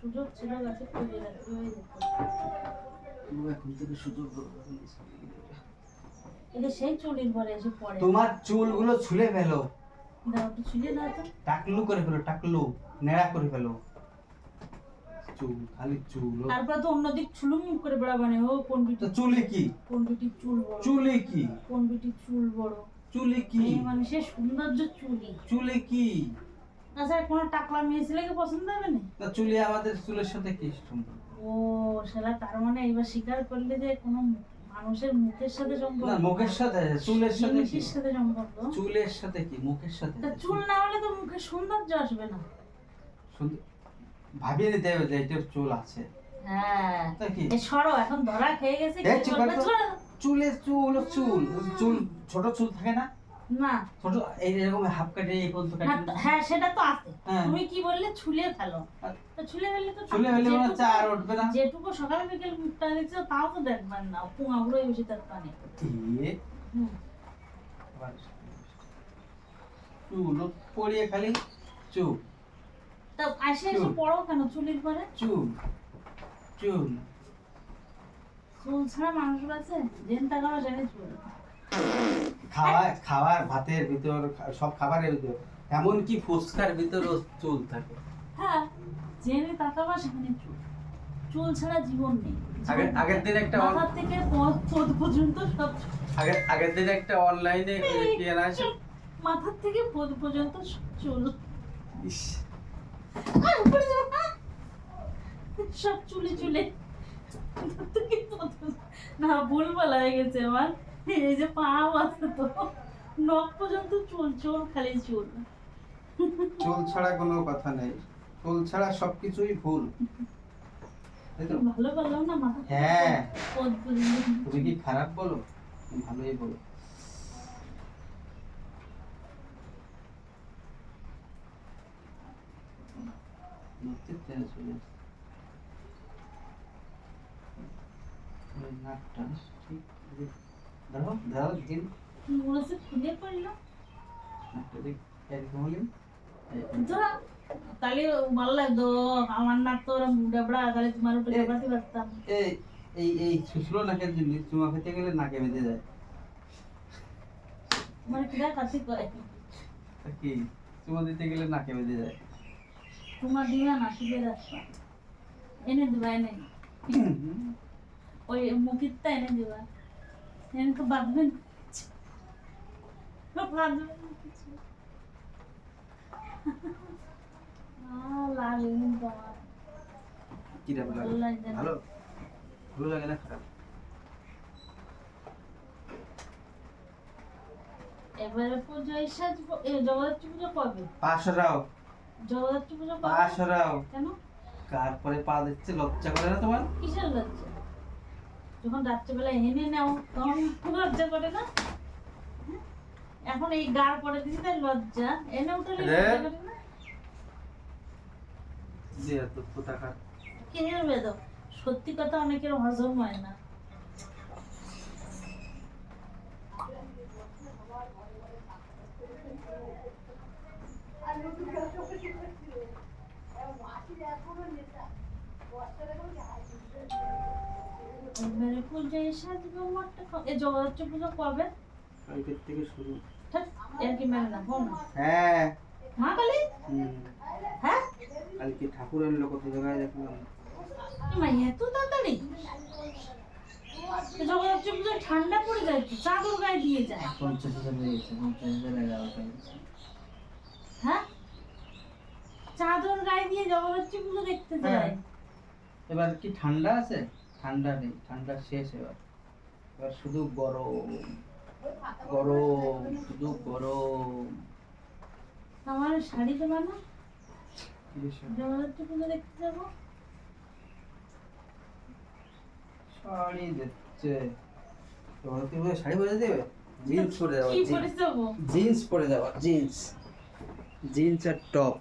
সুযোগ ছিল গাছে খুঁজে রাখতে হয়ে যেত। এখন থেকে সুযোগ এটা সেই চুলির ঘরে এসে পড়ে। তোমার চুলগুলো ছুলে ফেলো। দাও একটু ছুঁয়ে দাও তো। টাকলু করে ফেলো টাকলু নেড়া করে ফেলো। চুল খালি চুল তারপর তো অন্যদিক ছুলুম করে বেড়াবানে ও কোন বিটি তো কি? কোন বিটির চুল বড়? চুলে কি? কোন বিটির চুল বড়? চুলে কি? মেয়ে মানুষের সৌন্দর্য চুলি। চুলে কি? আচ্ছা কোনো টাকলা মেয়ে ছেলেকে পছন্দ হবে না? চুলে আমাদের চুলের সাথে কি সম্পর্ক? ও সেটা তার মানে এবার স্বীকার করলে যে কোনো মানুষের মুখের সাথে না মুখের সাথে চুলের সাথে কি? সাথে সম্পর্ক? চুলের সাথে কি? মুখের সাথে? চুল না হলে তো মুখে সৌন্দর্য আসবে না। ভাবিয়ে নিতে হবে যে এটার চুল আছে। হ্যাঁ। কি? সরো এখন ধরা খেয়ে গেছে। চুলের চুল চুল। চুল ছোট চুল থাকে না? না। ছোট এই হাফ কাটে এই পর্যন্ত হ্যাঁ, কাটে। হ্যাঁ সেটা তো আছে। হ্যাঁ। তুমি কি বললে? ছুলে ফেলো। তো ছুলে ফেললে তো চুলে ফেলে মনে যেটুকু- উঠবে না। যেটুকু সকাল বিকেল মুখটা দেখছ তাও তো দেখবেন না। পুঙাগুলোই বেশি তার পানি দিয়ে হুম। আবার চুল ও পড়িয়ে খালি চুল। তা আসে এসে পড়ো কেন চুলির পরে? চুল। চুল। চুল ছাড়া মানুষ আছে জেন তাকাও জেনে চুল। খাওয়া খাবার ভাতের ভিতর সব খাবারের ভিতর। এমনকি ফুচকার ভিতরও চুল থাকে। হ্যাঁ জেনে তাকাবা সেখানে চুল। চুল ছাড়া জীবন নেই। আগের আগের দিন একটা মাথা থেকে পদ পর্যন্ত সব। আগের আগের দিন একটা অনলাইনে কি আছে? মাথার থেকে পদ পর্যন্ত চুল। ইস, না। সব চুলে চুলে। না ভুল বলা হয়ে গেছে আমার। এই যে পাও আছে তো। নখ পর্যন্ত চুল চুল খালি চুল। চুল ছাড়া কোনো কথা নেই। চুল ছাড়া সবকিছুই ভুল। ভালো বললাম না মাথা হ্যাঁ। তুমি কি খারাপ বলো? ভালোই বলো। নাকটা ঠিক ধরো ধরো দিন কি খুলে পড়ল। নাকটা দেখ এরকম হলে এই- ধরা তাহলে ভালো লাগতো। আমার নাক তো ওরম তাহলে তোমার উপরে এ- পারতাম এই এই এই শুষ্লো নাকের জিনিস? চুমা খেতে গেলে নাকে বেঁধে যায় মানে কিরা কাছে করে কি? চুমা দিতে গেলে নাকে বেঁধে যায় তোমার দিবা না শুধু রাস্তা এনে দিবা এনে। ওই মুখিরটা এনে দিবা। ভালো। ভালো লাগে না খারাপ এবারে সাজবো জগদ্ধাত্রী পুজো কবে পাশরাও জগদ্ধাত্রী পুজো পাশরাও কেন তারপরে পা দিচ্ছে লজ্জা করে না তোমার কিসের লজ্জা যখন রাত্রেবেলা এনে নাও তখন খুব লজ্জা করে না? হ্যাঁ? এখন এই গাড় পরে দিছি তাই লজ্জা। এনে উঠলে রে। লজ্জা করে না? যে এত পতাকা কে বেদ সত্যি কথা অনেকের হজম হয় না। এবারে পুজোয় সাজবো মাঠটা এ জগদ্ধাত্রী পুজো কবে? কালকের থেকে শুরু। এর কি মেলে না বল হ্যাঁ। মা কালী হ্যাঁ? কালকে ঠাকুর আনলো কত জায়গায় দেখলাম। মা এত তাড়াতাড়ি? জগদ্ধাত্রী পুজো ঠান্ডা পড়ে যায় চাদর গায়ে দিয়ে যায়। পঞ্চাশ হাজার হয়ে পঞ্চাশ হাজার এগারোটা। হ্যাঁ? চাদর গায়ে দিয়ে জগদ্ধাত্রী পুজো দেখতে যায়। এবার কি ঠান্ডা আছে? ঠান্ডা নেই ঠান্ডা শেষ এবার। এবার শুধু গরম গরম শুধু গরম। আমার শাড়ি দেবা না জগদ্ধাত্রী পুজো দেখতে যাব। শাড়ি পরে দেবে জিন্স পরে যাব? জিন্স পরে যাব জিন্স জিন্স আর টপ